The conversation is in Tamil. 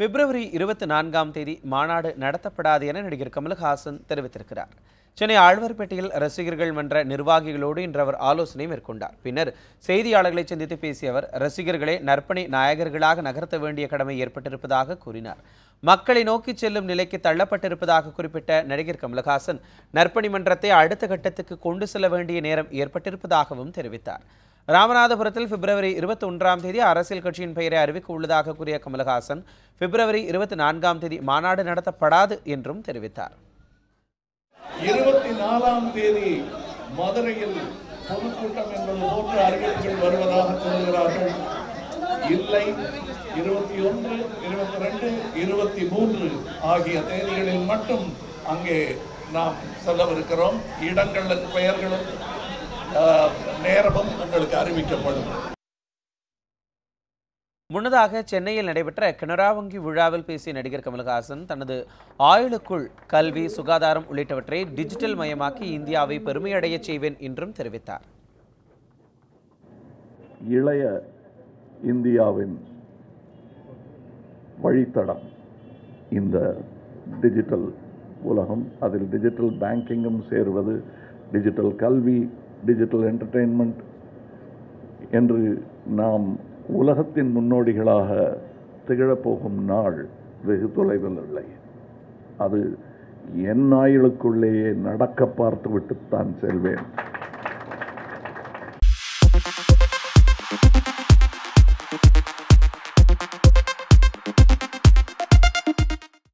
பிப்ரவரி இருபத்தி நான்காம் தேதி மாநாடு நடத்தப்படாது என நடிகர் கமல்ஹாசன் தெரிவித்திருக்கிறார். சென்னை ஆழ்வார்பேட்டையில் ரசிகர்கள் மன்ற நிர்வாகிகளோடு இன்று அவர் ஆலோசனை மேற்கொண்டார். பின்னர் செய்தியாளர்களை சந்தித்து பேசிய அவர் ரசிகர்களை நற்பணி நாயகர்களாக நகர்த்த வேண்டிய கடமை ஏற்பட்டிருப்பதாக கூறினார். மக்களை நோக்கி செல்லும் நிலைக்கு தள்ளப்பட்டிருப்பதாக குறிப்பிட்ட நடிகர் கமலஹாசன் நற்பணி மன்றத்தை அடுத்த கட்டத்துக்கு கொண்டு செல்ல வேண்டிய நேரம் ஏற்பட்டிருப்பதாகவும் தெரிவித்தார். ராமநாதபுரத்தில் பிப்ரவரி இருபத்தி ஒன்றாம் தேதி அரசியல் கட்சியின் பெயரை அறிவிக்க உள்ளதாக கூறிய கமல்ஹாசன் பிப்ரவரி இருபத்தி நான்காம் தேதி மாநாடு நடத்தப்படாது என்றும் தெரிவித்தார். இருபத்தி நாலாம் தேதி மதுரையில் பொதுக்கூட்டம் என்பது போன்ற அறிவிப்புகள் வருவதாக சொல்கிறார்கள். இல்லை இருபத்தி ஒன்று இருபத்தி ரெண்டு இருபத்தி மூன்று ஆகிய தேதிகளில் மட்டும் அங்கே நாம் செல்லவிருக்கிறோம். இடங்களும் பெயர்களும் நேரமும் உங்களுக்கு அறிவிக்கப்படும். முன்னதாக சென்னையில் நடைபெற்ற கனரா வங்கி விழாவில் பேசிய நடிகர் கமல்ஹாசன் தனது ஆயுளுக்குள் கல்வி சுகாதாரம் உள்ளிட்டவற்றை டிஜிட்டல் மயமாக்கி இந்தியாவை பெருமையடையச் செய்வேன் என்றும் தெரிவித்தார். இளைய இந்தியாவின் வழித்தடம் இந்த டிஜிட்டல் உலகம். அதில் டிஜிட்டல் பேங்கிங்கும் சேர்வது டிஜிட்டல் கல்வி டிஜிட்டல் என்டர்டெயின்மெண்ட் என்று நாம் உலகத்தின் முன்னோடிகளாக திகழப்போகும் நாள் வெகு தொலைவில் இல்லை. அது என் ஆயுளுக்குள்ளேயே நடக்க பார்த்துவிட்டுத்தான் செல்வேன்.